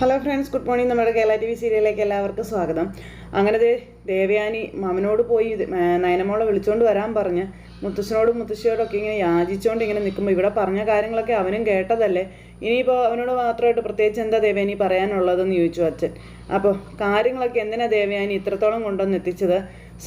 Hello friends good morning നമ്മുടെ Kerala T V സീരിയലിലേക്ക് എല്ലാവർക്കും സ്വാഗതം. അങ്ങനെ ദേവയാനി മാമനോട് പോയി നയനമോളെ വിളിച്ചുകൊണ്ട് വരാൻ പറഞ്ഞ്. മുത്തശ്ശനോടും മുത്തശ്ശിയോടൊക്കെ ഇങ്ങനെ യാചിച്ചുകൊണ്ട് ഇങ്ങനെ നിൽക്കുമ്പോൾ ഇവിടെ പറഞ്ഞ കാര്യങ്ങളൊക്കെ അവനും കേട്ടതല്ലേ? ഇനിയിപ്പോൾ അവനോട് മാത്രമായിട്ട് പ്രത്യേകിച്ച് എന്താ ദേവയാനി പറയാനുള്ളതെന്ന് ചോദിച്ചു അച്ഛൻ. അപ്പോൾ കാര്യങ്ങളൊക്കെ എന്തിനാ ദേവയാനി ഇത്രത്തോളം കൊണ്ടുവന്ന് എത്തിച്ചത്?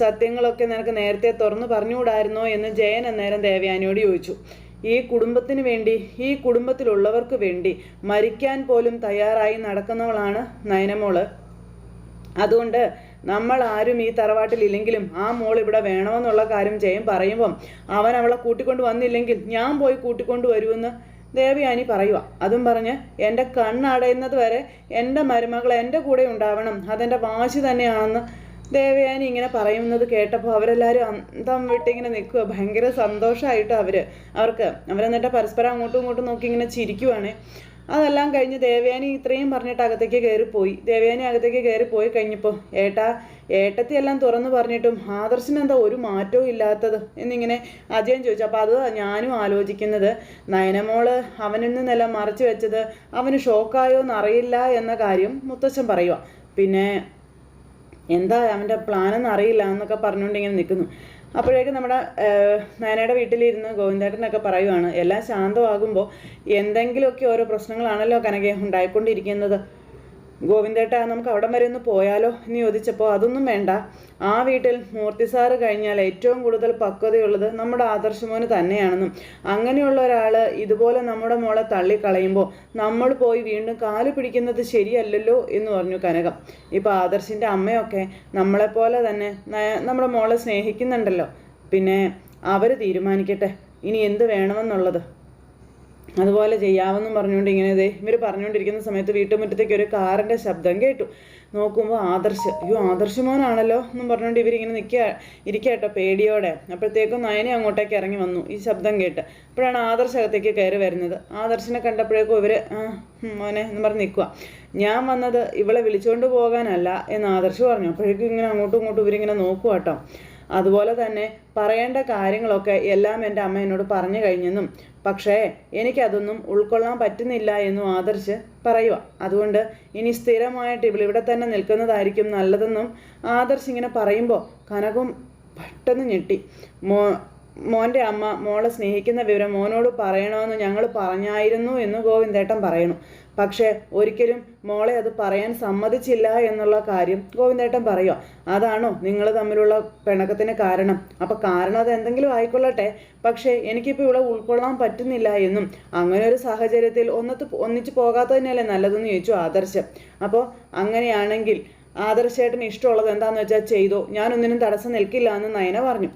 സത്യങ്ങളൊക്കെ നിനക്ക് നേരത്തെ തുറന്നു പറഞ്ഞുകൂടായിരുന്നോ എന്ന് ജയൻ അന്നേരം ദേവയാനിയോട് ചോദിച്ചു. ഈ കുടുംബത്തിന് വേണ്ടി ഈ കുടുംബത്തിലുള്ളവർക്ക് വേണ്ടി മരിക്കാൻ പോലും തയ്യാറായി നടക്കുന്നവളാണ് നയനമോൾ. അതുകൊണ്ട് നമ്മൾ ആരും ഈ തറവാട്ടിൽ ഇല്ലെങ്കിലും ആ മോൾ ഇവിടെ വേണമെന്നുള്ള കാര്യം ചെയ്യും പറയുമ്പം അവൻ അവളെ കൂട്ടിക്കൊണ്ട് വന്നില്ലെങ്കിൽ ഞാൻ പോയി കൂട്ടിക്കൊണ്ട് വരുമെന്ന് ദേവയാനി പറയുക അതും പറഞ്ഞ് എന്റെ കണ്ണടയുന്നത് വരെ എന്റെ മരുമകൾ എന്റെ കൂടെ ഉണ്ടാവണം അതെന്റെ വാശി തന്നെയാണെന്ന് ദേവയാനി ഇങ്ങനെ പറയുന്നത് കേട്ടപ്പോൾ അവരെല്ലാവരും അന്തം വിട്ടിങ്ങനെ നിൽക്കുക ഭയങ്കര സന്തോഷമായിട്ട് അവർ അവർക്ക് അവരെന്നിട്ട് പരസ്പരം അങ്ങോട്ടും ഇങ്ങോട്ടും നോക്കി ഇങ്ങനെ ചിരിക്കുവാണ്. അതെല്ലാം കഴിഞ്ഞ് ദേവയാനി ഇത്രയും പറഞ്ഞിട്ട് അകത്തേക്ക് കയറിപ്പോയി ദേവയാനി അകത്തേക്ക് കയറിപ്പോയി കഴിഞ്ഞപ്പോൾ ഏട്ടാ ഏട്ടത്തി എല്ലാം തുറന്നു പറഞ്ഞിട്ടും ആദർശിന് എന്താ ഒരു മാറ്റവും ഇല്ലാത്തത്? എന്നിങ്ങനെ അജയൻ ചോദിച്ചു. അപ്പോൾ അത് ഞാനും ആലോചിക്കുന്നത്. നയനമോൾ അവനിൽ നിന്നെല്ലാം മറച്ചു വെച്ചത് അവന് ഷോക്കായോ എന്നറിയില്ല എന്ന കാര്യം മുത്തച്ഛൻ പറയുക പിന്നെ എന്താ അവന്റെ പ്ലാനെന്ന് അറിയില്ല എന്നൊക്കെ പറഞ്ഞുകൊണ്ട് ഇങ്ങനെ നിൽക്കുന്നു. അപ്പോഴേക്കും നമ്മുടെ നയനയുടെ വീട്ടിലിരുന്ന് ഗോവിന്ദേട്ടനൊക്കെ പറയുവാണ് എല്ലാം ശാന്തമാകുമ്പോൾ എന്തെങ്കിലുമൊക്കെ ഓരോ പ്രശ്നങ്ങളാണല്ലോ കനകെ ഉണ്ടായിക്കൊണ്ടിരിക്കുന്നത്. ഗോവിന്ദേട്ട നമുക്ക് അവിടം വരെ ഒന്ന് പോയാലോ എന്ന് ചോദിച്ചപ്പോൾ അതൊന്നും വേണ്ട. ആ വീട്ടിൽ മൂർത്തി സാറ് കഴിഞ്ഞാൽ ഏറ്റവും കൂടുതൽ പക്വതയുള്ളത് നമ്മുടെ ആദർശമോന് തന്നെയാണെന്നും. അങ്ങനെയുള്ള ഒരാൾ ഇതുപോലെ നമ്മുടെ മോളെ തള്ളിക്കളയുമ്പോൾ നമ്മൾ പോയി വീണ്ടും കാൽ പിടിക്കുന്നത് ശരിയല്ലല്ലോ എന്ന് പറഞ്ഞു കനകം. ഇപ്പോൾ ആദർശിന്റെ അമ്മയൊക്കെ നമ്മളെപ്പോലെ തന്നെ നമ്മുടെ മോളെ സ്നേഹിക്കുന്നുണ്ടല്ലോ. പിന്നെ അവർ തീരുമാനിക്കട്ടെ. ഇനി എന്ത് വേണമെന്നുള്ളത്? അതുപോലെ ചെയ്യാമെന്നും പറഞ്ഞുകൊണ്ട് ഇങ്ങനെ ഇതേ ഇവർ പറഞ്ഞുകൊണ്ടിരിക്കുന്ന സമയത്ത് വീട്ടുമുറ്റത്തേക്ക് ഒരു കാറിന്റെ ശബ്ദം കേട്ടു. നോക്കുമ്പോൾ ആദർശ് അയ്യോ ആദർശമോനാണല്ലോ എന്നും പറഞ്ഞുകൊണ്ട് ഇവരിങ്ങനെ നിൽക്കുക ഇരിക്കട്ടോ കേട്ടോ പേടിയോടെ. അപ്പോഴത്തേക്കും നയനെ അങ്ങോട്ടേക്ക് ഇറങ്ങി വന്നു ഈ ശബ്ദം കേട്ട്. അപ്പോഴാണ് ആദർശ് അകത്തേക്ക് കയറി വരുന്നത്. ആദർശിനെ കണ്ടപ്പോഴേക്കും ഇവർ മോനെ എന്ന് പറഞ്ഞ് നിൽക്കുക ഞാൻ വന്നത് ഇവളെ വിളിച്ചുകൊണ്ട് പോകാനല്ല എന്ന് ആദർശ് പറഞ്ഞു. അപ്പോഴേക്കും ഇങ്ങനെ അങ്ങോട്ടും ഇങ്ങോട്ടും ഇവരിങ്ങനെ നോക്കുക കേട്ടോ. അതുപോലെ തന്നെ പറയേണ്ട കാര്യങ്ങളൊക്കെ എല്ലാം എന്റെ അമ്മ എന്നോട് പറഞ്ഞു കഴിഞ്ഞെന്നും. പക്ഷേ എനിക്കതൊന്നും ഉൾക്കൊള്ളാൻ പറ്റുന്നില്ല എന്നും ആദർശ് പറയുക അതുകൊണ്ട് ഇനി സ്ഥിരമായിട്ട് ഇവിടെ തന്നെ നിൽക്കുന്നതായിരിക്കും നല്ലതെന്നും ആദർശ് ഇങ്ങനെ പറയുമ്പോൾ കനകും പെട്ടെന്ന് ഞെട്ടി. മോ മോന്റെ അമ്മ മോളെ സ്നേഹിക്കുന്ന വിവരം മോനോട് പറയണമെന്ന് ഞങ്ങൾ പറഞ്ഞായിരുന്നു എന്ന് ഗോവിന്ദേട്ടൻ പറയണു പക്ഷേ ഒരിക്കലും മോളെ അത് പറയാൻ സമ്മതിച്ചില്ല എന്നുള്ള കാര്യം ഗോവിന്ദേട്ടൻ പറയുക അതാണോ നിങ്ങൾ തമ്മിലുള്ള പിണക്കത്തിന് കാരണം? അപ്പം കാരണം അത് എന്തെങ്കിലും ആയിക്കൊള്ളട്ടെ. പക്ഷേ എനിക്കിപ്പോൾ ഇവിടെ ഉൾക്കൊള്ളാൻ പറ്റുന്നില്ല എന്നും അങ്ങനെ ഒരു സാഹചര്യത്തിൽ ഒന്നത്ത് ഒന്നിച്ച് പോകാത്തത് തന്നെയല്ലേ നല്ലതെന്ന് ചോദിച്ചു ആദർശം. അപ്പോൾ അങ്ങനെയാണെങ്കിൽ ആദർശേട്ടന് ഇഷ്ടമുള്ളത് എന്താണെന്ന് വെച്ചാൽ ചെയ്തോ. ഞാനൊന്നിനും തടസ്സം നിൽക്കില്ല എന്ന് നയന പറഞ്ഞു.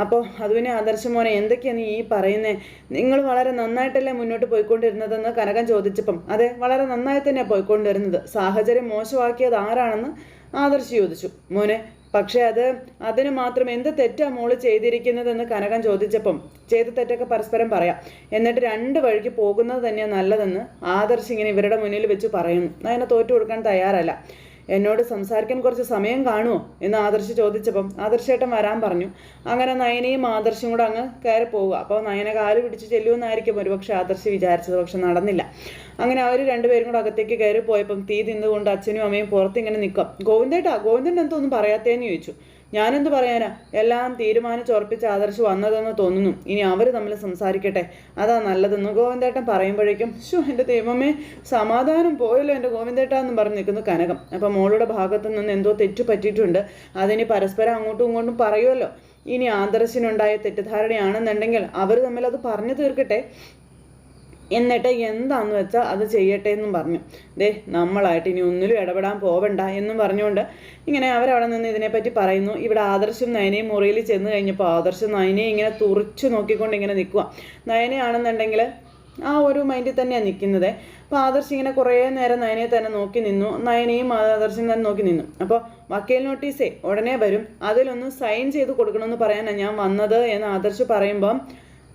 അപ്പോൾ അതുവിനെ ആദർശ മോനെ എന്തൊക്കെയാണ് നീ ഈ പറയുന്നത് നിങ്ങൾ വളരെ നന്നായിട്ടല്ലേ മുന്നോട്ട് പോയിക്കൊണ്ടിരുന്നതെന്ന് കനകൻ ചോദിച്ചപ്പം അതെ വളരെ നന്നായി തന്നെ പോയിക്കൊണ്ടിരുന്നത്. സാഹചര്യം മോശമാക്കിയത് ആരാണെന്ന് ആദർശ് ചോദിച്ചു. മോനെ പക്ഷേ അത് അതിന് മാത്രം എന്ത് തെറ്റാ മോൾ ചെയ്തിരിക്കുന്നതെന്ന് കനകൻ ചോദിച്ചപ്പം ചെയ്ത തെറ്റൊക്കെ പരസ്പരം പറയാം. എന്നിട്ട് രണ്ട് വഴിക്ക് പോകുന്നത് തന്നെയാണ് നല്ലതെന്ന് ആദർശ് ഇങ്ങനെ ഇവരുടെ മുന്നിൽ വെച്ച് പറയുന്നു. അതിനെ തോറ്റു കൊടുക്കാൻ തയ്യാറല്ല. എന്നോട് സംസാരിക്കാൻ കുറച്ച് സമയം കാണുമോ എന്ന് ആദർശ് ചോദിച്ചപ്പം ആദർശേട്ടൻ വരാൻ പറഞ്ഞു. അങ്ങനെ നയനയും ആദർശും കൂടെ അങ്ങ് കയറി പോവുക. അപ്പോൾ നയന കാൽ പിടിച്ച് ചെല്ലുമെന്നായിരിക്കും ഒരുപക്ഷെ ആദർശ് വിചാരിച്ചത് പക്ഷെ നടന്നില്ല. അങ്ങനെ അവർ രണ്ടുപേരും കൂടെ അകത്തേക്ക് കയറി പോയപ്പം തീ തിന്നുകൊണ്ട് അച്ഛനും അമ്മയും പുറത്ത് ഇങ്ങനെ നിൽക്കാം. ഗോവിന്ദേട്ടാ ഗോവിന്ദൻ എന്തോ ഒന്നും പറയാത്തേന്ന് ചോദിച്ചു. ഞാനെന്ത് പറയാനാ? എല്ലാം തീരുമാനിച്ചുറപ്പിച്ച് ആദർശ് വന്നതെന്ന് തോന്നുന്നു. ഇനി അവർ തമ്മിൽ സംസാരിക്കട്ടെ. അതാ നല്ലതെന്ന് ഗോവിന്ദേട്ടൻ പറയുമ്പോഴേക്കും ഷോ എന്റെ ദൈവമേ സമാധാനം പോയല്ലോ എന്റെ ഗോവിന്ദേട്ട എന്ന് പറഞ്ഞ് നിൽക്കുന്നു കനകം. അപ്പം മോളുടെ ഭാഗത്തു നിന്ന് എന്തോ തെറ്റ് പറ്റിയിട്ടുണ്ട്. അതിനി പരസ്പരം അങ്ങോട്ടും ഇങ്ങോട്ടും പറയുമല്ലോ ഇനി ആദർശിനുണ്ടായ തെറ്റിദ്ധാരണയാണെന്നുണ്ടെങ്കിൽ അവർ തമ്മിൽ അത് പറഞ്ഞു തീർക്കട്ടെ. എന്നിട്ട് എന്താണെന്ന് വെച്ചാൽ അത് ചെയ്യട്ടെ എന്നും പറഞ്ഞു. ദേ നമ്മളായിട്ട് ഇനി ഒന്നിലും ഇടപെടാൻ പോവണ്ട എന്നും പറഞ്ഞുകൊണ്ട് ഇങ്ങനെ അവരവിടെ നിന്ന് ഇതിനെപ്പറ്റി പറയുന്നു. ഇവിടെ ആദർശം നയനയും മുറിയിൽ ചെന്ന് കഴിഞ്ഞപ്പോൾ ആദർശം നയനയെ ഇങ്ങനെ തുറച്ചു നോക്കിക്കൊണ്ട് ഇങ്ങനെ നിൽക്കുക നയനയാണെന്നുണ്ടെങ്കിൽ ആ ഒരു മൈൻഡിൽ തന്നെയാണ് നിൽക്കുന്നത് അപ്പോൾ ആദർശ് ഇങ്ങനെ കുറേ നേരം നയനയെ തന്നെ നോക്കി നിന്നു. നയനയും ആദർശം തന്നെ നോക്കി നിന്നു. അപ്പോൾ വക്കീൽ നോട്ടീസേ ഉടനെ വരും. അതിലൊന്ന് സൈൻ ചെയ്ത് കൊടുക്കണമെന്ന് പറയാനാണ് ഞാൻ വന്നത് എന്ന് ആദർശ് പറയുമ്പം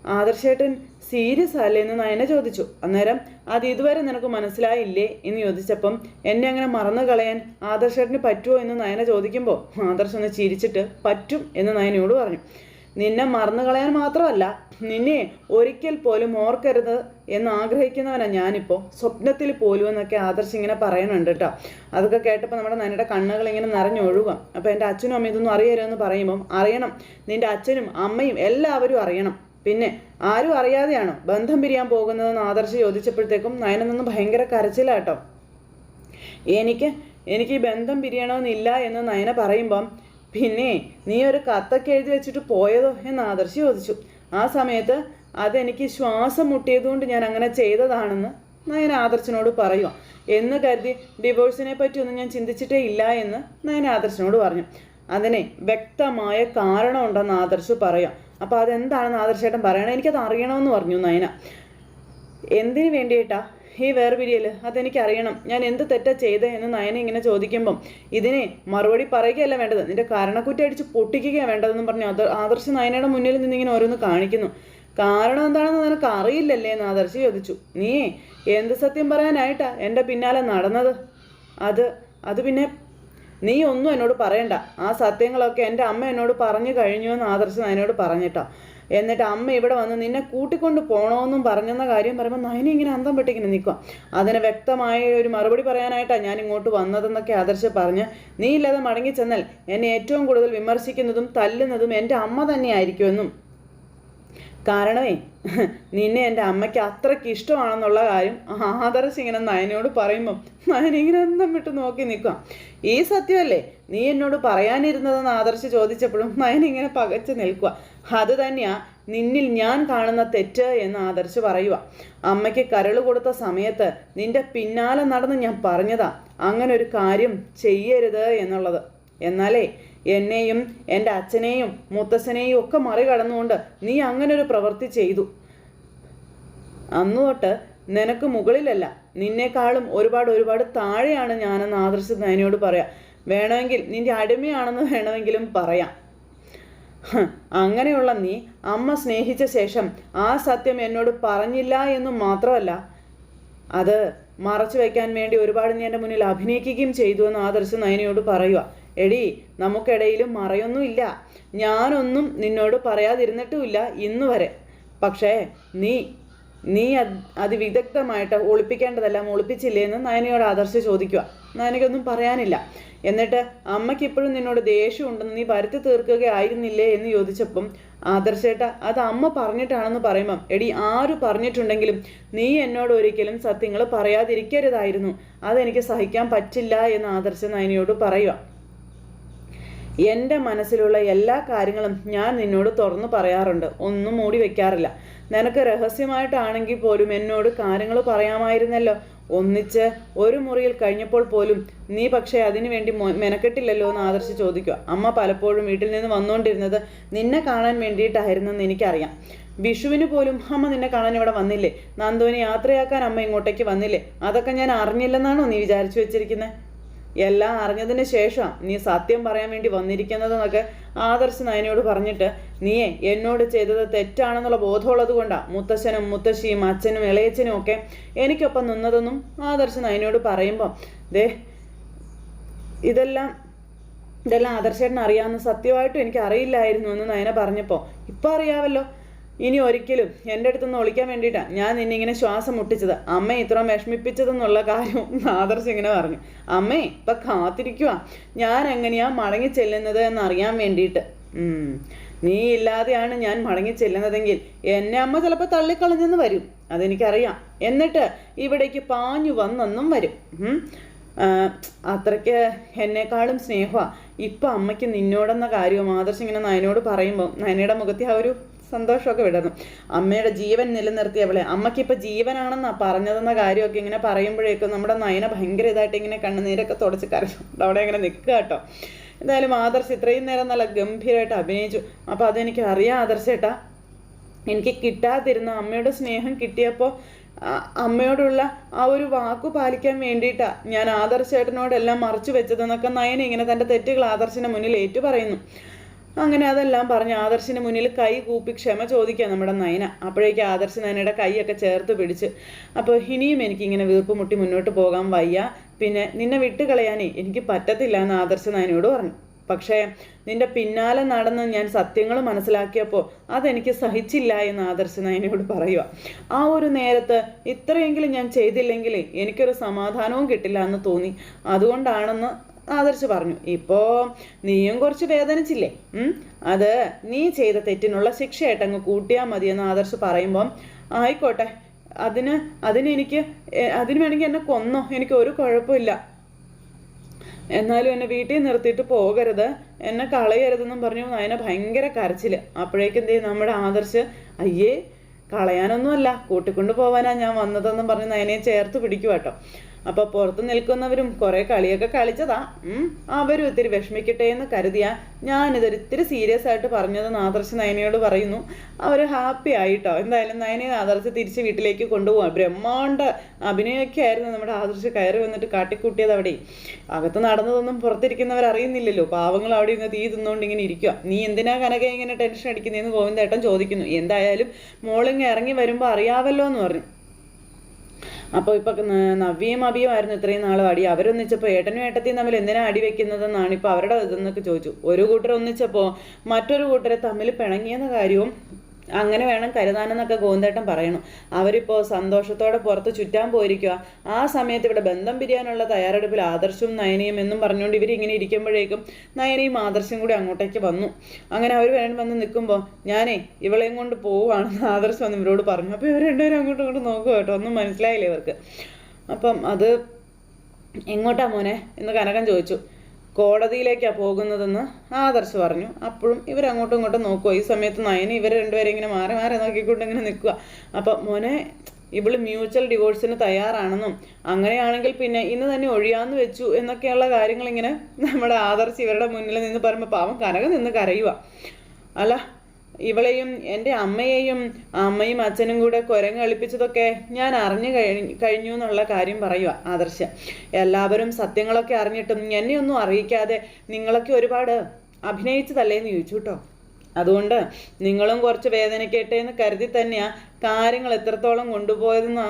ആദർശേട്ടൻ സീരിയസ് അല്ലേ? എന്ന് നയന ചോദിച്ചു. അന്നേരം അത് ഇതുവരെ നിനക്ക് മനസ്സിലായില്ലേ? എന്ന് ചോദിച്ചപ്പം എന്നെ അങ്ങനെ മറന്നു കളയാൻ ആദർശേട്ടന് പറ്റുമോ എന്ന് നയന ചോദിക്കുമ്പോൾ ആദർശ് ഒന്ന് ചിരിച്ചിട്ട് പറ്റും എന്ന് നയനയോട് പറഞ്ഞു. നിന്നെ മറന്നു കളയാൻ മാത്രമല്ല നിന്നെ ഒരിക്കൽ പോലും ഓർക്കരുത് എന്ന് ആഗ്രഹിക്കുന്നവനാണ് ഞാനിപ്പോൾ സ്വപ്നത്തിൽ പോലും എന്നൊക്കെ ആദർശ് ഇങ്ങനെ പറയുന്നുണ്ട് കേട്ടോ അതൊക്കെ കേട്ടപ്പോൾ നമ്മുടെ നനയുടെ കണ്ണുകൾ ഇങ്ങനെ നിറഞ്ഞൊഴുകാം. അപ്പോൾ എന്റെ അച്ഛനും അമ്മയും ഇതൊന്നും അറിയരുതെന്ന് പറയുമ്പം അറിയണം. നിന്റെ അച്ഛനും അമ്മയും എല്ലാവരും അറിയണം. പിന്നെ ആരും അറിയാതെയാണോ ബന്ധം പിരിയാൻ പോകുന്നതെന്ന് ആദർശ് ചോദിച്ചപ്പോഴത്തേക്കും നയന നിന്ന് ഭയങ്കര കരച്ചിലാട്ടോ. എനിക്ക് എനിക്ക് ഈ ബന്ധം പിരിയണമെന്നില്ല എന്ന് നയന പറയുമ്പം പിന്നെ നീ ഒരു കത്തൊക്കെ എഴുതി വെച്ചിട്ട് പോയതോ എന്ന് ആദർശ് ചോദിച്ചു. ആ സമയത്ത് അതെനിക്ക് ശ്വാസം മുട്ടിയതുകൊണ്ട് ഞാൻ അങ്ങനെ ചെയ്തതാണെന്ന് നയന ആദർശനോട് പറയുക എന്ന് കരുതി ഡിവോഴ്സിനെ പറ്റിയൊന്നും ഞാൻ ചിന്തിച്ചിട്ടേ ഇല്ല എന്ന് നയന ആദർശനോട് പറഞ്ഞു. അതിനെ വ്യക്തമായ കാരണമുണ്ടെന്ന് ആദർശ് പറയാം. അപ്പോൾ അതെന്താണെന്ന് ആദർശേട്ടൻ പറയണം. എനിക്കത് അറിയണമെന്ന് പറഞ്ഞു നയന. എന്തിനു വേണ്ടിയിട്ടാ ഈ വേർപിരിയൽ അതെനിക്ക് അറിയണം ഞാൻ എന്ത് തെറ്റാ ചെയ്തേ എന്ന് നയന ഇങ്ങനെ ചോദിക്കുമ്പം ഇതിനെ മറുപടി പറയുകയല്ല വേണ്ടത്. നിന്റെ കാരണക്കുറ്റി അടിച്ച് പൊട്ടിക്കുകയാണ് വേണ്ടതെന്ന് പറഞ്ഞു അത് ആദർശ് നയനയുടെ മുന്നിൽ നിന്നിങ്ങനെ ഓരോന്ന് കാണിക്കുന്നു. കാരണം എന്താണെന്ന് നിനക്ക് അറിയില്ലല്ലേ എന്ന് ആദർശ് ചോദിച്ചു. നീ എന്ത് സത്യം പറയാനായിട്ടാ എന്റെ പിന്നാലെ നടന്നത്? അത് അത് പിന്നെ നീ ഒന്നും എന്നോട് പറയണ്ട. ആ സത്യങ്ങളൊക്കെ എന്റെ അമ്മ എന്നോട് പറഞ്ഞു കഴിഞ്ഞു എന്ന് ആദർശ് നയനോട് പറഞ്ഞിട്ടോ. എന്നിട്ട് അമ്മ ഇവിടെ വന്ന് നിന്നെ കൂട്ടിക്കൊണ്ട് പോകണമെന്നും പറഞ്ഞെന്ന കാര്യം പറയുമ്പോൾ നയനെ ഇങ്ങനെ അന്തം പെട്ടിങ്ങനെ നിൽക്കുക അതിന് വ്യക്തമായ ഒരു മറുപടി പറയാനായിട്ടാണ് ഞാൻ ഇങ്ങോട്ട് വന്നതെന്നൊക്കെ ആദർശ് പറഞ്ഞ് നീ ഇല്ലാതെ മടങ്ങി ചെന്നാൽ എന്നെ ഏറ്റവും കൂടുതൽ വിമർശിക്കുന്നതും തല്ലുന്നതും എന്റെ അമ്മ തന്നെയായിരിക്കുമെന്നും കാരണമേ നിന്നെ എന്റെ അമ്മയ്ക്ക് അത്രയ്ക്ക് ഇഷ്ടമാണെന്നുള്ള കാര്യം ആദർശ് ഇങ്ങനെ നയനോട് പറയുമ്പം നയന ഇങ്ങനെ എന്തം വിട്ട് നോക്കി നിൽക്കാം ഈ സത്യമല്ലേ നീ എന്നോട് പറയാനിരുന്നതെന്ന് ആദർശ് ചോദിച്ചപ്പോഴും നയന ഇങ്ങനെ പകച്ചു നിൽക്കുക. അത് തന്നെയാ നിന്നിൽ ഞാൻ കാണുന്ന തെറ്റ് എന്ന് ആദർശ് പറയുക. അമ്മയ്ക്ക് കരൾ കൊടുത്ത സമയത്ത് നിന്റെ പിന്നാലെ നടന്ന് ഞാൻ പറഞ്ഞതാ അങ്ങനെ ഒരു കാര്യം ചെയ്യരുത് എന്നുള്ളത്. എന്നാലേ എന്നെയും എന്റെ അച്ഛനെയും മുത്തശ്ശനെയും ഒക്കെ മറികടന്നുകൊണ്ട് നീ അങ്ങനെ ഒരു പ്രവൃത്തി ചെയ്തു. അന്നു തൊട്ട് നിനക്ക് മുകളിലല്ല നിന്നേക്കാളും ഒരുപാട് ഒരുപാട് താഴെയാണ് ഞാനെന്ന് ആദർശ നയനോട് പറയാം. വേണമെങ്കിൽ നിന്റെ അടിമയാണെന്ന് വേണമെങ്കിലും പറയാം. അങ്ങനെയുള്ള നീ അമ്മ സ്നേഹിച്ച ശേഷം ആ സത്യം എന്നോട് പറഞ്ഞില്ല എന്നും മാത്രമല്ല അത് മറച്ചു വയ്ക്കാൻ വേണ്ടി ഒരുപാട് നീ എന്റെ മുന്നിൽ അഭിനയിക്കുകയും ചെയ്തു എന്ന് ആദർശ നയനയോട് പറയുക എടി നമുക്കിടയിൽ മറയൊന്നുമില്ല. ഞാനൊന്നും നിന്നോട് പറയാതിരുന്നിട്ടുമില്ല ഇന്ന് വരെ പക്ഷേ നീ നീ അത് അതിവിദഗ്ധമായിട്ട് ഒളിപ്പിക്കേണ്ടതെല്ലാം ഒളിപ്പിച്ചില്ലേ എന്ന് നയനയോട് ആദർശ് ചോദിക്കുക. നയനയ്ക്കൊന്നും പറയാനില്ല. എന്നിട്ട് അമ്മയ്ക്ക് ഇപ്പോഴും നിന്നോട് ദേഷ്യമുണ്ടെന്ന് നീ പരുത്തി തീർക്കുകയായിരുന്നില്ലേ എന്ന് ചോദിച്ചപ്പം ആദർശേട്ട അത് അമ്മ പറഞ്ഞിട്ടാണെന്ന് പറയുമ്പം എടി ആര് പറഞ്ഞിട്ടുണ്ടെങ്കിലും നീ എന്നോട് ഒരിക്കലും സത്യങ്ങൾ പറയാതിരിക്കരുതായിരുന്നു. അതെനിക്ക് സഹിക്കാൻ പറ്റില്ല എന്ന് ആദർശ നയനയോട് പറയുക. എന്റെ മനസ്സിലുള്ള എല്ലാ കാര്യങ്ങളും ഞാൻ നിന്നോട് തുറന്നു പറയാറുണ്ട്. ഒന്നും മൂടി വെക്കാറില്ല. നിനക്ക് രഹസ്യമായിട്ടാണെങ്കിൽ പോലും എന്നോട് കാര്യങ്ങൾ പറയാമായിരുന്നല്ലോ. ഒന്നിച്ച് ഒരു മുറിയിൽ കഴിഞ്ഞപ്പോൾ പോലും നീ പക്ഷേ അതിനുവേണ്ടി മെനക്കെട്ടില്ലല്ലോ എന്ന് ആദർശ് ചോദിക്കുക. അമ്മ പലപ്പോഴും വീട്ടിൽ നിന്ന് വന്നുകൊണ്ടിരുന്നത് നിന്നെ കാണാൻ വേണ്ടിയിട്ടായിരുന്നെന്ന് എനിക്കറിയാം. വിഷുവിന് പോലും അമ്മ നിന്നെ കാണാൻ ഇവിടെ വന്നില്ലേ? നന്ദുവിനെ യാത്രയാക്കാൻ അമ്മ ഇങ്ങോട്ടേക്ക് വന്നില്ലേ? അതൊക്കെ ഞാൻ അറിഞ്ഞില്ലെന്നാണോ നീ വിചാരിച്ചു വെച്ചിരിക്കുന്നത് എല്ലാം അറിഞ്ഞതിന് ശേഷം നീ സത്യം പറയാൻ വേണ്ടി വന്നിരിക്കുന്നതെന്നൊക്കെ ആദർശ് നയനോട് പറഞ്ഞിട്ട് നീയെ എന്നോട് ചെയ്തത് തെറ്റാണെന്നുള്ള ബോധമുള്ളത് കൊണ്ടാണ് മുത്തശ്ശനും മുത്തശ്ശിയും അച്ഛനും ഇളയച്ചനും ഒക്കെ എനിക്കൊപ്പം നിന്നതെന്നും ആദർശ് നയനോട് പറയുമ്പോൾ ദേ ഇതെല്ലാം ഇതെല്ലാം ആദർശേട്ടൻ അറിയാമെന്ന് സത്യമായിട്ടും എനിക്ക് അറിയില്ലായിരുന്നു എന്ന് നയന പറഞ്ഞപ്പോൾ ഇപ്പോൾ അറിയാമല്ലോ ഇനി ഒരിക്കലും എന്റെ അടുത്തുനിന്ന് ഒളിക്കാൻ വേണ്ടിയിട്ടാണ് ഞാൻ നിന്നെ ഇങ്ങനെ ശ്വാസം മുട്ടിച്ചത്. അമ്മ ഇത്രയും വിഷമിപ്പിച്ചതെന്നുള്ള കാര്യം ആദർശ് ഇങ്ങനെ പറഞ്ഞു. അമ്മേ ഇപ്പം കാത്തിരിക്കുക ഞാൻ എങ്ങനെയാ മടങ്ങി ചെല്ലുന്നത് എന്നറിയാൻ വേണ്ടിയിട്ട്. നീ ഇല്ലാതെയാണ് ഞാൻ മടങ്ങി ചെല്ലുന്നതെങ്കിൽ എന്നെ അമ്മ ചിലപ്പോൾ തള്ളിക്കളഞ്ഞെന്ന് വരും. അതെനിക്കറിയാം. എന്നിട്ട് ഇവിടേക്ക് പാഞ്ഞു വന്നെന്നും വരും. അത്രയ്ക്ക് എന്നെക്കാളും സ്നേഹമാണ് ഇപ്പം അമ്മയ്ക്ക് നിന്നോടെന്ന കാര്യവും ആദർശം ഇങ്ങനെ നയനോട് പറയുമ്പോൾ നയനയുടെ മുഖത്തെ ആ ഒരു സന്തോഷമൊക്കെ വിടണം അമ്മയുടെ ജീവൻ നിലനിർത്തി അവളെ. അമ്മയ്ക്കിപ്പോൾ ജീവനാണെന്നാ പറഞ്ഞതെന്ന കാര്യമൊക്കെ ഇങ്ങനെ പറയുമ്പോഴേക്കും നമ്മുടെ നയന ഭയങ്കര ഇതായിട്ട് ഇങ്ങനെ കണ്ണുനീരൊക്കെ തുടച്ച് കരഞ്ഞു. അവിടെ ഇങ്ങനെ നിൽക്കുക കേട്ടോ. എന്തായാലും ആദർശ് ഇത്രയും നേരം നല്ല ഗംഭീരമായിട്ട് അഭിനയിച്ചു. അപ്പോൾ അതെനിക്ക് അറിയാം ആദർശേട്ടാ എനിക്ക് കിട്ടാതിരുന്ന അമ്മയുടെ സ്നേഹം കിട്ടിയപ്പോൾ അമ്മയോടുള്ള ആ ഒരു വാക്കു പാലിക്കാൻ വേണ്ടിയിട്ടാണ് ഞാൻ ആദർശേട്ടനോടെല്ലാം മറച്ചു വെച്ചതെന്നൊക്കെ നയന ഇങ്ങനെ തന്റെ തെറ്റുകൾ ആദർശിന്റെ മുന്നിൽ ഏറ്റു പറയുന്നു. അങ്ങനെ അതെല്ലാം പറഞ്ഞ് ആദർശിന് മുന്നിൽ കൈ കൂപ്പി ക്ഷമ ചോദിക്കുക നമ്മുടെ നയന. അപ്പോഴേക്ക് ആദർശ് നയനയുടെ കൈയൊക്കെ ചേർത്ത് പിടിച്ച് അപ്പോൾ ഇനിയും എനിക്കിങ്ങനെ വീർപ്പ് മുട്ടി മുന്നോട്ട് പോകാൻ വയ്യ. പിന്നെ നിന്നെ വിട്ടുകളയാനേ എനിക്ക് പറ്റത്തില്ല എന്ന് ആദർശ് നയനയോട് പറഞ്ഞു. പക്ഷേ നിന്റെ പിന്നാലെ നടന്ന് ഞാൻ സത്യങ്ങൾ മനസ്സിലാക്കിയപ്പോൾ അതെനിക്ക് സഹിച്ചില്ല എന്ന് ആദർശ നയനയോട് പറയുക. ആ ഒരു നേരത്ത് ഇത്രയെങ്കിലും ഞാൻ ചെയ്തില്ലെങ്കിൽ എനിക്കൊരു സമാധാനവും കിട്ടില്ല എന്ന് തോന്നി. അതുകൊണ്ടാണെന്ന് ആദർശ് പറഞ്ഞു ഇപ്പോൾ നീയും കുറച്ച് വേദനിച്ചില്ലേ? അത് നീ ചെയ്ത തെറ്റിനുള്ള ശിക്ഷയായിട്ട് അങ്ങ് കൂട്ടിയാൽ മതിയെന്ന് ആദർശ് പറയുമ്പം ആയിക്കോട്ടെ അതിന് അതിന് എനിക്ക് എ- അതിന് വേണമെങ്കിൽ എന്നെ കൊന്നോ എനിക്ക് ഒരു കുഴപ്പമില്ല. എന്നാലും എന്നെ വീട്ടിൽ നിർത്തിയിട്ട് പോകരുത്. എന്നെ കളയരുതെന്നും പറഞ്ഞു നയന ഭയങ്കര കരച്ചിൽ. അപ്പോഴേക്കും എന്ത് ചെയ്യും? നമ്മുടെ ആദർശ് അയ്യേ കളയാനൊന്നുമല്ല കൂട്ടിക്കൊണ്ട് പോവാനാ ഞാൻ വന്നതെന്നും പറഞ്ഞ് നയനയെ ചേർത്ത് പിടിക്കുക കേട്ടോ അപ്പൊ പുറത്ത് നിൽക്കുന്നവരും കുറെ കളിയൊക്കെ കളിച്ചതാ. അവരും ഇത്തിരി വിഷമിക്കട്ടെ എന്ന് കരുതിയാ ഞാനിതൊരു ഇത്തിരി സീരിയസ് ആയിട്ട് പറഞ്ഞത് ആദർശ നയനയോട് പറയുന്നു. അവർ ഹാപ്പി ആയിട്ടോ? എന്തായാലും നയനെ ആദർശ തിരിച്ച് വീട്ടിലേക്ക് കൊണ്ടുപോകാം ബ്രഹ്മാണ്ട അഭിനയമൊക്കെ ആയിരുന്നു നമ്മുടെ ആദർശ കയറി വന്നിട്ട് കാട്ടിക്കൂട്ടിയത് അവിടെ. അകത്ത് നടന്നതൊന്നും പുറത്തിരിക്കുന്നവർ അറിയുന്നില്ലല്ലോ. പാവങ്ങൾ അവിടെ ഇന്ന് തീ തിന്നുകൊണ്ട് ഇങ്ങനെ ഇരിക്കുക നീ എന്തിനാ കനക ഇങ്ങനെ ടെൻഷൻ അടിക്കുന്നതെന്ന് ഗോവിന്ദേട്ടൻ ചോദിക്കുന്നു. എന്തായാലും മോളിങ്ങ് ഇറങ്ങി വരുമ്പോൾ അറിയാവല്ലോ എന്ന് പറഞ്ഞു. അപ്പോൾ ഇപ്പൊ നവ്യയും അബിയും ആയിരുന്നു ഇത്രയും നാളും അടി. അവരൊന്നിച്ചപ്പോൾ ഏട്ടനും ഏട്ടത്തിയും തമ്മിൽ എന്തിനാ അടി വെക്കുന്നതെന്നാണ് ഇപ്പൊ അവരുടെ ഇതെന്നൊക്കെ ചോദിച്ചു. ഒരു കൂട്ടർ ഒന്നിച്ചപ്പോൾ മറ്റൊരു കൂട്ടരെ തമ്മിൽ പിണങ്ങിയെന്ന കാര്യവും അങ്ങനെ വേണം കരുതാനെന്നൊക്കെ ഗോന്തേട്ടൻ പറയണം. അവരിപ്പോൾ സന്തോഷത്തോടെ പുറത്ത് ചുറ്റാൻ പോയിരിക്കുക ആ സമയത്ത് ഇവിടെ ബന്ധം പിരിയാനുള്ള തയ്യാറെടുപ്പിൽ ആദർശവും നയനയും എന്നും പറഞ്ഞുകൊണ്ട് ഇവരിങ്ങനെ ഇരിക്കുമ്പോഴേക്കും നയനയും ആദർശം കൂടി അങ്ങോട്ടേക്ക് വന്നു. അങ്ങനെ അവർ വേണം വന്ന് നിൽക്കുമ്പോൾ ഞാനേ ഇവളെയും കൊണ്ട് പോവുകയാണെന്ന് ആദർശം വന്ന് ഇവരോട് പറഞ്ഞു. അപ്പോൾ ഇവർ രണ്ടുപേരും അങ്ങോട്ടും ഇങ്ങോട്ടും നോക്കുക കേട്ടോ. ഒന്നും മനസ്സിലായില്ല ഇവർക്ക്. അപ്പം അത് എങ്ങോട്ടാ മോനെ എന്ന് കനകം ചോദിച്ചു. കോടതിയിലേക്കാണ് പോകുന്നതെന്ന് ആദർശ് പറഞ്ഞു. അപ്പോഴും ഇവരങ്ങോട്ടും ഇങ്ങോട്ടും നോക്കുക ഈ സമയത്ത് നയന് ഇവർ രണ്ടുപേരും ഇങ്ങനെ മാറി മാറി നോക്കിക്കൊണ്ട് ഇങ്ങനെ നിൽക്കുക അപ്പം മോനെ ഇവൾ മ്യൂച്വൽ ഡിവോഴ്സിന് തയ്യാറാണെന്നും അങ്ങനെയാണെങ്കിൽ പിന്നെ ഇന്ന് തന്നെ ഒഴിയാന്ന് വെച്ചു എന്നൊക്കെയുള്ള കാര്യങ്ങൾ ഇങ്ങനെ നമ്മുടെ ആദർശ് ഇവരുടെ മുന്നിൽ നിന്ന് പറയുമ്പോൾ പാവം കനക നിന്ന് കരയുക അല്ല ഇവളെയും എന്റെ അമ്മയെയും അമ്മയും അച്ഛനും കൂടെ കുരങ്ങ് കളിപ്പിച്ചതൊക്കെ ഞാൻ അറിഞ്ഞു കഴിഞ്ഞു എന്നുള്ള കാര്യം പറയുക ആദർശ. എല്ലാവരും സത്യങ്ങളൊക്കെ അറിഞ്ഞിട്ടും എന്നെ ഒന്നും അറിയിക്കാതെ നിങ്ങളൊക്കെ ഒരുപാട് അഭിനയിച്ചതല്ലേ എന്ന് ചോദിച്ചു കേട്ടോ. അതുകൊണ്ട് നിങ്ങളും കുറച്ച് വേദനിക്കട്ടെ എന്ന് കരുതി തന്നെയാ കാര്യങ്ങൾ എത്രത്തോളം കൊണ്ടുപോയതെന്ന്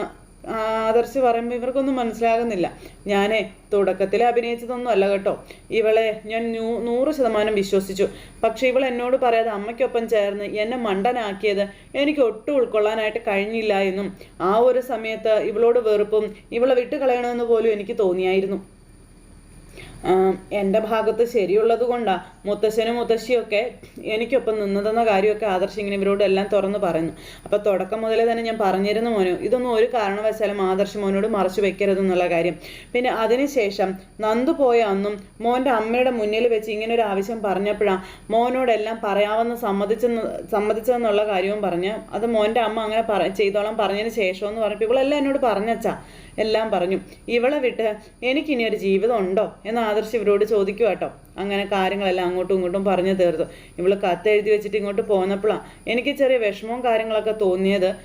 ആദർശ് പറയുമ്പോൾ ഇവർക്കൊന്നും മനസ്സിലാകുന്നില്ല. ഞാനേ തുടക്കത്തിൽ അഭിനയിച്ചതൊന്നും അല്ല കേട്ടോ. ഇവളെ ഞാൻ നൂറ് ശതമാനം വിശ്വസിച്ചു. പക്ഷെ ഇവൾ എന്നോട് പറയാതെ അമ്മയ്ക്കൊപ്പം ചേർന്ന് എന്നെ മണ്ടനാക്കിയത് എനിക്ക് ഒട്ടും ഉൾക്കൊള്ളാനായിട്ട് കഴിഞ്ഞില്ല എന്നും ആ ഒരു സമയത്ത് ഇവളോട് വെറുപ്പും ഇവളെ വിട്ടുകളയണമെന്ന് പോലും എനിക്ക് തോന്നിയായിരുന്നു. എന്റെ ഭാഗത്ത് ശരിയുള്ളത് കൊണ്ടാണ് മുത്തശ്ശനും മുത്തശ്ശിയൊക്കെ എനിക്കൊപ്പം നിന്നതെന്ന കാര്യമൊക്കെ ആദർശ് ഇങ്ങനെ ഇവരോട് എല്ലാം തുറന്ന് പറഞ്ഞു അപ്പോൾ തുടക്കം മുതലേ തന്നെ ഞാൻ പറഞ്ഞിരുന്നു മോനു ഇതൊന്നും ഒരു കാരണവശാലും ആദർശ് മോനോട് മറച്ചു വെക്കരുത് എന്നുള്ള കാര്യം. പിന്നെ അതിനുശേഷം നന്ദു പോയ അന്നും മോന്റെ അമ്മയുടെ മുന്നിൽ വെച്ച് ഇങ്ങനെ ഒരു ആവശ്യം പറഞ്ഞപ്പോഴാണ് മോനോടെല്ലാം പറയാമെന്ന് സമ്മതിച്ചെന്ന് സമ്മതിച്ചതെന്നുള്ള കാര്യവും പറഞ്ഞ് അത് മോന്റെ അമ്മ അങ്ങനെ പറ ചെയ്തോളം പറഞ്ഞതിന് ശേഷമെന്ന് പറഞ്ഞപ്പോൾ ഇവളെല്ലാം എന്നോട് പറഞ്ഞച്ചാ. എല്ലാം പറഞ്ഞു. ഇവളെ വിട്ട് എനിക്കിനി ഒരു ജീവിതം ഉണ്ടോ? എന്ന് ആദർശ് ഇവരോട് ചോദിക്കുക കേട്ടോ. അങ്ങനെ കാര്യങ്ങളെല്ലാം അങ്ങോട്ടും ഇങ്ങോട്ടും പറഞ്ഞു തീർത്തു. ഇവൾ കത്തെഴുതി വെച്ചിട്ട് ഇങ്ങോട്ട് പോന്നപ്പോഴാണ് എനിക്ക് ചെറിയ വിഷമവും കാര്യങ്ങളൊക്കെ തോന്നിയത്.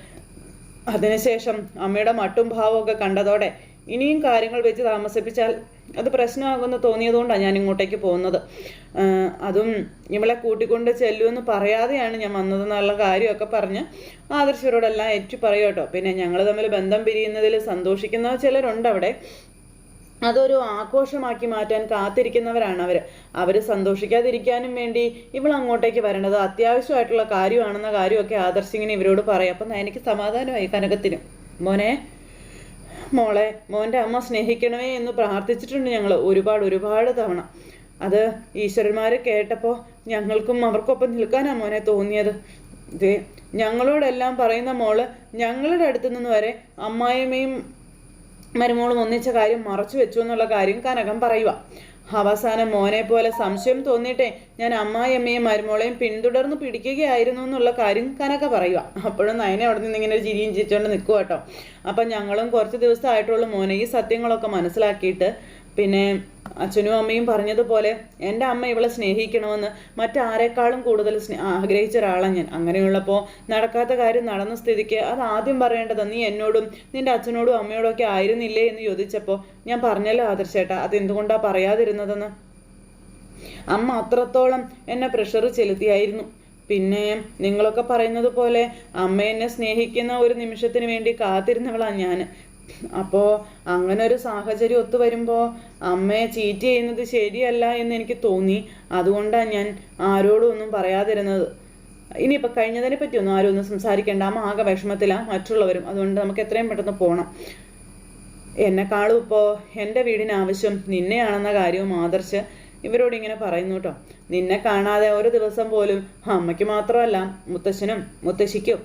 അതിനുശേഷം അമ്മയുടെ മട്ടും ഭാവമൊക്കെ കണ്ടതോടെ ഇനിയും കാര്യങ്ങൾ വെച്ച് താമസിപ്പിച്ചാൽ അത് പ്രശ്നമാകുമെന്ന് തോന്നിയതുകൊണ്ടാണ് ഞാൻ ഇങ്ങോട്ടേക്ക് പോകുന്നത് അതും ഇവളെ കൂട്ടിക്കൊണ്ട് ചെല്ലുമെന്ന് പറയാതെയാണ് ഞാൻ വന്നതെന്നുള്ള കാര്യമൊക്കെ പറഞ്ഞ് ആദർശരോടെല്ലാം ഏറ്റു പറയും പിന്നെ ഞങ്ങൾ തമ്മിൽ ബന്ധം പിരിയുന്നതിൽ സന്തോഷിക്കുന്ന ചിലരുണ്ട് അവിടെ അതൊരു ആഘോഷമാക്കി മാറ്റാൻ കാത്തിരിക്കുന്നവരാണ് അവർ അവർ സന്തോഷിക്കാതിരിക്കാനും വേണ്ടി ഇവൾ അങ്ങോട്ടേക്ക് വരേണ്ടത് അത്യാവശ്യമായിട്ടുള്ള കാര്യമാണെന്ന കാര്യമൊക്കെ ആദർശിങ്ങനെ ഇവരോട് പറയാം. അപ്പം എനിക്ക് സമാധാനമായി കനകത്തിനും. മോനെ മോളെ മോന്റെ അമ്മ സ്നേഹിക്കണമേ എന്ന് പ്രാർത്ഥിച്ചിട്ടുണ്ട് ഞങ്ങൾ ഒരുപാട് ഒരുപാട് തവണ. അത് ഈശ്വരന്മാർ കേട്ടപ്പോൾ ഞങ്ങൾക്കും അവർക്കൊപ്പം നിൽക്കാനാണ് മോനെ തോന്നിയത്. ഇതേ ഞങ്ങളോടെല്ലാം പറയുന്ന മോൾ ഞങ്ങളുടെ അടുത്തു നിന്ന് വരെ അമ്മായിയമ്മയും മരുമോളും ഒന്നിച്ച കാര്യം മറച്ചു വെച്ചു എന്നുള്ള കാര്യം കനകം പറയുക. അവസാനം മോനെ പോലെ സംശയം തോന്നിയിട്ടെ ഞാൻ അമ്മായിയമ്മയും മരുമോളെയും പിന്തുടർന്ന് പിടിക്കുകയായിരുന്നു എന്നുള്ള കാര്യം കനക്ക പറയുക. അപ്പോഴും നയനെ അവിടെ നിന്ന് ഇങ്ങനെ ഒരു ചിരിയും ചിരിച്ചുകൊണ്ട് നിൽക്കുക കേട്ടോ. അപ്പം ഞങ്ങളും കുറച്ച് ദിവസമായിട്ടുള്ള മോനെ ഈ സത്യങ്ങളൊക്കെ മനസ്സിലാക്കിയിട്ട്. പിന്നെ അച്ഛനും അമ്മയും പറഞ്ഞതുപോലെ എന്റെ അമ്മ ഇവളെ സ്നേഹിക്കണമെന്ന് മറ്റാരെക്കാളും കൂടുതൽ സ്നേ ആഗ്രഹിച്ച ഒരാളാണ് ഞാൻ. അങ്ങനെയുള്ളപ്പോൾ നടക്കാത്ത കാര്യം നടന്ന സ്ഥിതിക്ക് അത് ആദ്യം പറയേണ്ടത്. നീ എന്നോടും നിന്റെ അച്ഛനോടും അമ്മയോടും ഒക്കെ ആയിരുന്നില്ലേ എന്ന് ചോദിച്ചപ്പോൾ ഞാൻ പറഞ്ഞല്ലോ ആദർശേട്ടാ അത് എന്തുകൊണ്ടാണ് പറയാതിരുന്നതെന്ന്. അമ്മ അത്രത്തോളം എന്നെ പ്രഷർ ചെലുത്തിയായിരുന്നു. പിന്നെ നിങ്ങളൊക്കെ പറയുന്നത് പോലെ അമ്മ എന്നെ സ്നേഹിക്കുന്ന ഒരു നിമിഷത്തിന് വേണ്ടി കാത്തിരുന്നവളാണ് ഞാൻ അപ്പോൾ അങ്ങനെ ഒരു സാഹചര്യം ഒത്തു വരുമ്പോൾ അമ്മയെ ചീറ്റ് ചെയ്യുന്നത് ശരിയല്ല എന്ന് എനിക്ക് തോന്നി. അതുകൊണ്ടാണ് ഞാൻ ആരോടും ഒന്നും പറയാതിരുന്നത്. ഇനിയിപ്പോൾ കഴിഞ്ഞതിനെ പറ്റി ഒന്നും ആരും ഒന്നും സംസാരിക്കേണ്ട. അമ്മ ആകെ വിഷമത്തിലാണ് മറ്റുള്ളവരും. അതുകൊണ്ട് നമുക്ക് എത്രയും പെട്ടെന്ന് പോകണം എന്നെക്കാളും ഇപ്പോൾ എന്റെ വീടിന് ആവശ്യം നിന്നെയാണെന്ന കാര്യവും ആദർശ് ഇവരോട് ഇങ്ങനെ പറയുന്നു കേട്ടോ നിന്നെ കാണാതെ ഒരു ദിവസം പോലും അമ്മയ്ക്ക് മാത്രമല്ല മുത്തശ്ശനും മുത്തശ്ശിക്കും.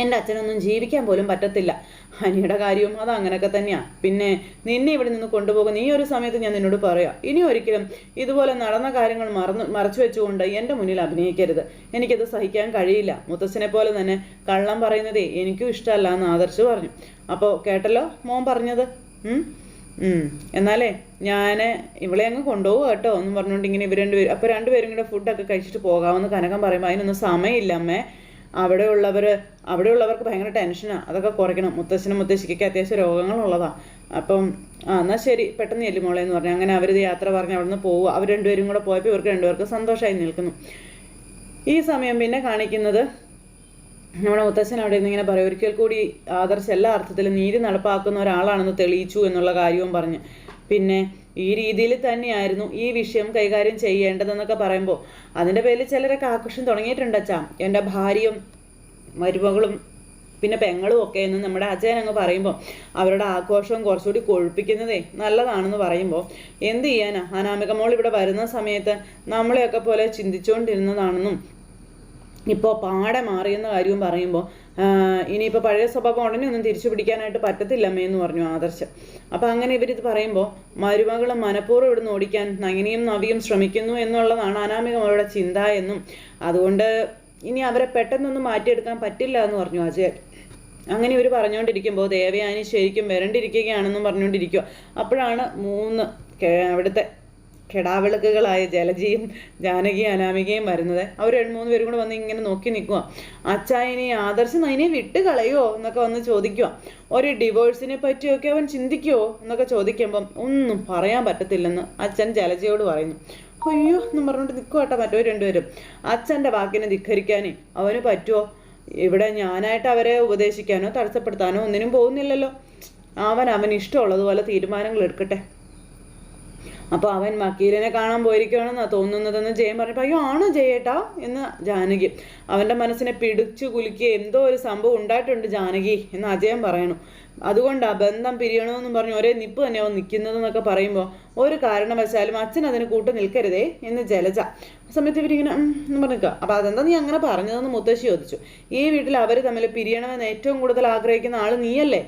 എന്റെ അച്ഛനൊന്നും ജീവിക്കാൻ പോലും പറ്റത്തില്ല. അനിയുടെ കാര്യവും അത് അങ്ങനെയൊക്കെ തന്നെയാണ് പിന്നെ നിന്നെ ഇവിടെ നിന്ന് കൊണ്ടുപോകുന്ന ഈ ഒരു സമയത്ത് ഞാൻ നിന്നോട് പറയാം. ഇനി ഒരിക്കലും ഇതുപോലെ നടന്ന കാര്യങ്ങൾ മറന്നു മറച്ചു വെച്ചുകൊണ്ട് എന്റെ മുന്നിൽ അഭിനയിക്കരുത്. എനിക്കത് സഹിക്കാൻ കഴിയില്ല. മുത്തച്ഛനെ പോലെ തന്നെ കള്ളം പറയുന്നതേ എനിക്കും ഇഷ്ടമല്ല എന്ന് ആദർശ് പറഞ്ഞു. അപ്പോൾ കേട്ടല്ലോ മോൻ പറഞ്ഞത്. എന്നാലേ ഞാൻ ഇവളെ അങ്ങ് കൊണ്ടുപോകും കേട്ടോ എന്ന് പറഞ്ഞുകൊണ്ട് ഇങ്ങനെ ഇവർ രണ്ടുപേരും അപ്പോൾ രണ്ടുപേരും കൂടെ ഫുഡൊക്കെ കഴിച്ചിട്ട് പോകാമെന്ന് കനകം പറയുമ്പോൾ അതിനൊന്നും സമയമില്ല അമ്മേ. അവിടെയുള്ളവർ അവിടെയുള്ളവർക്ക് ഭയങ്കര ടെൻഷനാണ് അതൊക്കെ കുറയ്ക്കണം. മുത്തശ്ശനും മുത്തശ്ശിക്കൊക്കെ അത്യാവശ്യം രോഗങ്ങളുള്ളതാണ് അപ്പം ആ എന്നാൽ ശരി പെട്ടെന്ന് ചെല്ലു മോളെ എന്ന് പറഞ്ഞു. അങ്ങനെ അവർ യാത്ര പറഞ്ഞ് അവിടെ നിന്ന് പോവുക. അവർ രണ്ടുപേരും കൂടെ പോയപ്പോൾ ഇവർക്ക് രണ്ടുപേർക്ക് സന്തോഷമായി നിൽക്കുന്നു. ഈ സമയം പിന്നെ കാണിക്കുന്നത് നമ്മുടെ മുത്തശ്ശൻ അവിടെ നിന്ന് ഇങ്ങനെ പറയും ഒരിക്കൽ കൂടി ആദർശ് എല്ലാ അർത്ഥത്തിലും നീതി നടപ്പാക്കുന്ന ഒരാളാണെന്ന് തെളിയിച്ചു എന്നുള്ള കാര്യവും പറഞ്ഞ്. പിന്നെ ഈ രീതിയിൽ തന്നെയായിരുന്നു ഈ വിഷയം കൈകാര്യം ചെയ്യേണ്ടതെന്നൊക്കെ പറയുമ്പോൾ അതിന്റെ പേരിൽ ചിലരൊക്കെ ആഘോഷം തുടങ്ങിയിട്ടുണ്ട് അച്ഛാ. എന്റെ ഭാര്യയും മരുമകളും പിന്നെ പെങ്ങളും ഒക്കെ എന്ന് നമ്മുടെ അജയൻ അങ്ങ് പറയുമ്പോൾ അവരുടെ ആഘോഷം കുറച്ചുകൂടി കൊഴുപ്പിക്കുന്നതേ നല്ലതാണെന്ന് പറയുമ്പോൾ എന്ത് ചെയ്യാനാ? അനാമിക മോൾ ഇവിടെ വരുന്ന സമയത്ത് നമ്മളെയൊക്കെ പോലെ ചിന്തിച്ചുകൊണ്ടിരുന്നതാണെന്നും ഇപ്പോൾ പാടെ മാറിയെന്ന കാര്യവും പറയുമ്പോൾ ഇനിയിപ്പോൾ പഴയ സ്വഭാവം ഉടനെ ഒന്നും തിരിച്ചു പിടിക്കാനായിട്ട് പറ്റത്തില്ലമ്മേ എന്ന് പറഞ്ഞു ആദർശ്. അപ്പോൾ അങ്ങനെ ഇവരിത് പറയുമ്പോൾ മരുമകൾ മനഃപൂർവം ഇവിടുന്ന് ഓടിക്കാൻ നങ്ങിനിയും നവിയും ശ്രമിക്കുന്നു എന്നുള്ളതാണ് അനാമികമവരുടെ ചിന്ത എന്നും. അതുകൊണ്ട് ഇനി അവരെ പെട്ടെന്നൊന്നും മാറ്റിയെടുക്കാൻ പറ്റില്ല എന്ന് പറഞ്ഞു അജയൻ അങ്ങനെ ഇവർ പറഞ്ഞുകൊണ്ടിരിക്കുമ്പോൾ ദേവയാനി ശരിക്കും വരണ്ടിരിക്കുകയാണെന്നും പറഞ്ഞുകൊണ്ടിരിക്കുക അപ്പോഴാണ് മൂന്ന് അവിടുത്തെ കെടാവിളക്കുകളായ ജലജിയും ജാനകിയും അനാമികയും വരുന്നത്. അവർ രണ്ടു മൂന്ന് പേരും കൂടെ വന്ന് ഇങ്ങനെ നോക്കി നിൽക്കുക അച്ചായനെ ആദർശം അതിനെ വിട്ട് കളയോ എന്നൊക്കെ വന്ന് ചോദിക്കുക ഒരു ഡിവോഴ്സിനെ പറ്റിയൊക്കെ അവൻ ചിന്തിക്കുമോ എന്നൊക്കെ ചോദിക്കുമ്പം ഒന്നും പറയാൻ പറ്റത്തില്ലെന്ന് അച്ഛൻ ജലജയോട് പറയുന്നു. അയ്യോ എന്നും പറഞ്ഞുകൊണ്ട് നിൽക്കുക കേട്ടോ മറ്റോ രണ്ടുപേരും അച്ഛന്റെ വാക്കിനെ ധിഖരിക്കാനേ അവന് പറ്റുമോ ഇവിടെ ഞാനായിട്ട് അവരെ ഉപദേശിക്കാനോ തടസ്സപ്പെടുത്താനോ ഒന്നിനും പോകുന്നില്ലല്ലോ. അവൻ അവന് ഇഷ്ടമുള്ളതുപോലെ തീരുമാനങ്ങൾ എടുക്കട്ടെ. അപ്പോൾ അവൻ വക്കീലിനെ കാണാൻ പോയിരിക്കുകയാണെന്നാണ് തോന്നുന്നതെന്ന് ജയൻ പറഞ്ഞപ്പോൾ അയ്യോ ആണ് ജയേട്ടാ? എന്ന് ജാനകി അവന്റെ മനസ്സിനെ പിടിച്ചു കുലുക്കി എന്തോ ഒരു സംഭവം ഉണ്ടായിട്ടുണ്ട് ജാനകി എന്ന് അജയൻ പറയണു. അതുകൊണ്ടാണ് ബന്ധം പിരിയണമെന്നും പറഞ്ഞു ഒരേ നിപ്പ് തന്നെ നിൽക്കുന്നതെന്നൊക്കെ പറയുമ്പോൾ ഒരു കാരണവശാലും അച്ഛൻ അതിന് കൂട്ട് നിൽക്കരുതേ എന്ന് ജലജ സമയത്ത് ഇവരിങ്ങനെ പറഞ്ഞിക്കുക അപ്പോൾ അതെന്താ നീ അങ്ങനെ പറഞ്ഞതെന്ന് മുത്തശ്ശി ചോദിച്ചു. ഈ വീട്ടിൽ അവർ തമ്മിൽ പിരിയണമെന്ന് ഏറ്റവും കൂടുതൽ ആഗ്രഹിക്കുന്ന ആൾ നീയല്ലേ?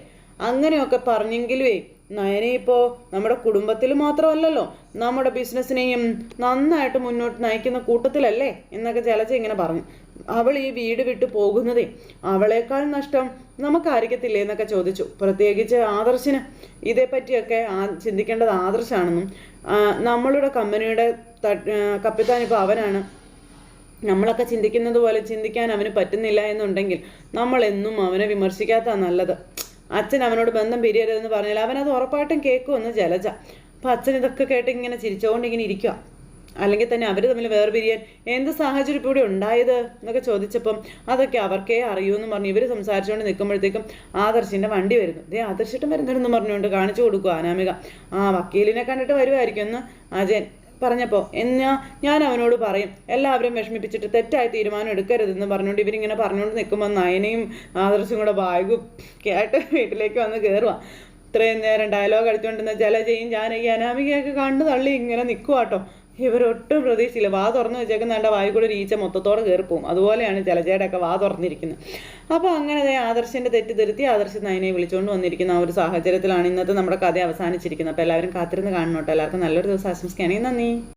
അങ്ങനെയൊക്കെ പറഞ്ഞെങ്കിലുവേ നയനെ ഇപ്പോൾ നമ്മുടെ കുടുംബത്തിൽ മാത്രമല്ലല്ലോ നമ്മുടെ ബിസിനസ്സിനെയും നന്നായിട്ട് മുന്നോട്ട് നയിക്കുന്ന കൂട്ടത്തിലല്ലേ എന്നൊക്കെ ജലജ ഇങ്ങനെ പറഞ്ഞു. അവൾ ഈ വീട് വിട്ടു പോകുന്നതേ അവളേക്കാൾ നഷ്ടം നമുക്കായിരിക്കത്തില്ലേ എന്നൊക്കെ ചോദിച്ചു. പ്രത്യേകിച്ച് ആദർശിന് ഇതേപ്പറ്റിയൊക്കെ ആ ചിന്തിക്കേണ്ടത് ആദർശാണെന്നും നമ്മളുടെ കമ്പനിയുടെ കപ്പിത്താൻ ഇപ്പോൾ അവനാണ്. നമ്മളൊക്കെ ചിന്തിക്കുന്നത് പോലെ ചിന്തിക്കാൻ അവന് പറ്റുന്നില്ല എന്നുണ്ടെങ്കിൽ നമ്മൾ എന്നും അവനെ വിമർശിക്കാത്ത നല്ലത്. അച്ഛൻ അവനോട് ബന്ധം പിരിയരുതെന്ന് പറഞ്ഞാൽ അവനത് ഉറപ്പായിട്ടും കേൾക്കുമെന്ന് ജലജ. അപ്പം അച്ഛൻ ഇതൊക്കെ കേട്ട് ഇങ്ങനെ ചിരിച്ചുകൊണ്ട് ഇങ്ങനെ ഇരിക്കുക അല്ലെങ്കിൽ തന്നെ അവർ തമ്മിൽ വേർപിരിയാൻ എന്ത് സാഹചര്യം ഇപ്പോൾ ഇവിടെ ഉണ്ടായത് എന്നൊക്കെ ചോദിച്ചപ്പം അതൊക്കെ അവർക്കേ അറിയൂ എന്ന് പറഞ്ഞ് ഇവർ സംസാരിച്ചുകൊണ്ട് നിൽക്കുമ്പോഴത്തേക്കും ആദർശിന്റെ വണ്ടി വരുന്നു. ദേ ആദർശിട്ടും വരുന്നുണ്ടെന്ന് പറഞ്ഞുകൊണ്ട് കാണിച്ചു കൊടുക്കുക അനാമിക. ആ വക്കീലിനെ കണ്ടിട്ട് വരുമായിരിക്കും എന്ന് അജയൻ. പറഞ്ഞപ്പോൾ എന്നാ ഞാൻ അവനോട് പറയും എല്ലാവരും വിഷമിപ്പിച്ചിട്ട് തെറ്റായ തീരുമാനം എടുക്കരുതെന്ന് പറഞ്ഞുകൊണ്ട് ഇവരിങ്ങനെ പറഞ്ഞുകൊണ്ട് നിൽക്കുമ്പോൾ നയനയും ആദർശും കൂടെ ബാഗും കേട്ട് വീട്ടിലേക്ക് വന്ന് കയറുക ഇത്രയും നേരം ഡയലോഗ് അടിച്ചുകൊണ്ടിരുന്ന ജലജയും ജാനകി അനാമികയൊക്കെ കണ്ടു തള്ളി ഇങ്ങനെ നിൽക്കുക കേട്ടോ ഇവരൊട്ടും പ്രതീക്ഷയില്ല വാ തുറന്ന് വെച്ചേക്കുന്ന എന്റെ വായി കൂടെ ഒരു ഈച്ച മൊത്തത്തോടെ കയറിപ്പോവും അതുപോലെയാണ് ജലജയുടെ ഒക്കെ വാ തുറന്നിരിക്കുന്നത്. അപ്പോൾ അങ്ങനെ ആദർശിന്റെ തെറ്റ് തിരുത്തി ആദർശ് നയനെ വിളിച്ചുകൊണ്ട് വന്നിരിക്കുന്ന ആ ഒരു സാഹചര്യത്തിലാണ് ഇന്നത്തെ നമ്മുടെ കഥ അവസാനിച്ചിരിക്കുന്നത്. അപ്പോൾ എല്ലാവരും കാത്തിരുന്ന് കാണണം കേട്ടോ എല്ലാവർക്കും നല്ലൊരു ദിവസം ആശംസിക്കുകയാണെങ്കിൽ നന്ദി.